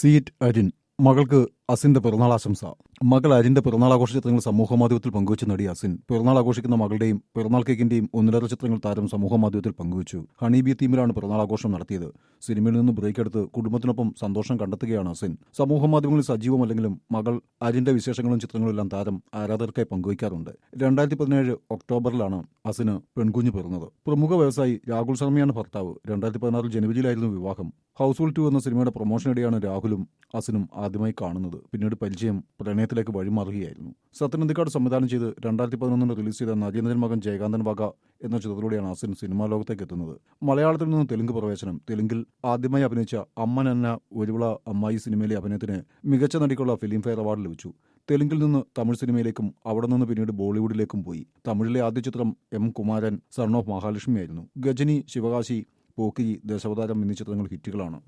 Seat അരിൻ. മകൾക്ക് അസിന്റെ പിറന്നാൾ ആശംസ മകൾ അരിന്റെ പിറന്നാൾ ആഘോഷ ചിത്രങ്ങൾ സമൂഹമാധ്യമത്തിൽ പങ്കുവച്ച നടി അസിൻ. പിറന്നാൾ ആഘോഷിക്കുന്ന മകളുടെയും പിറന്നാൾ കേക്കിന്റെയും ഒന്നിലേറെ ചിത്രങ്ങൾ താരം സമൂഹമാധ്യമത്തിൽ പങ്കുവച്ചു. ഹണീബി തീമിലാണ് പിറന്നാൾ ആഘോഷം നടത്തിയത്. സിനിമയിൽ നിന്ന് ബ്രേക്ക് എടുത്ത് കുടുംബത്തിനൊപ്പം സന്തോഷം കണ്ടെത്തുകയാണ് അസിൻ. സമൂഹമാധ്യമങ്ങളിൽ സജീവമല്ലെങ്കിലും മകൾ അരിന്റെ വിശേഷങ്ങളും ചിത്രങ്ങളും എല്ലാം താരം ആരാധകർക്കായി പങ്കുവയ്ക്കാറുണ്ട്. രണ്ടായിരത്തി പതിനേഴ് ഒക്ടോബറിലാണ് അസിന് പെൺകുഞ്ഞ് പിറന്നത്. പ്രമുഖ വ്യവസായി രാഹുൽ ശർമ്മയാണ് ഭർത്താവ്. രണ്ടായിരത്തി പതിനാറിൽ ജനുവരിയിലായിരുന്നു വിവാഹം. ഹൗസ് ഹോൾ ടു എന്ന സിനിമയുടെ പ്രൊമോഷനിടെയാണ് രാഹുലും അസിനും ആദ്യമായി കാണുന്നത്. പിന്നീട് പരിചയം പ്രണയത്തിലേക്ക് വഴിമാറുകയായിരുന്നു. സത്യനന്ദിക്കാട് സംവിധാനം ചെയ്ത് രണ്ടായിരത്തി പതിനൊന്നിന് റിലീസ് ചെയ്ത നരേന്ദ്രൻ മകൻ ജയകാന്തൻ വക എന്ന ചിത്രത്തിലൂടെയാണ് അസിൻ സിനിമാ ലോകത്തേക്ക് എത്തുന്നത്. മലയാളത്തിൽ നിന്ന് തെലുങ്ക് പ്രവേശനം തെലുങ്കിൽ ആദ്യമായി അഭിനയിച്ച അമ്മൻ എന്ന ഒരുവിള അമ്മായി സിനിമയിലെ അഭിനയത്തിന് മികച്ച നടിക്കുള്ള ഫിലിംഫെയർ അവാർഡ് ലഭിച്ചു. തെലുങ്കിൽ നിന്ന് തമിഴ് സിനിമയിലേക്കും അവിടെ നിന്ന് പിന്നീട് ബോളിവുഡിലേക്കും പോയി. തമിഴിലെ ആദ്യ ചിത്രം എം കുമാരൻ സൺ ഓഫ് മഹാലക്ഷ്മിയായിരുന്നു. ഗജനി ശിവകാശി പോക്കിരി ദശാവതാരം എന്നീ ചിത്രങ്ങൾ ഹിറ്റുകളാണ്.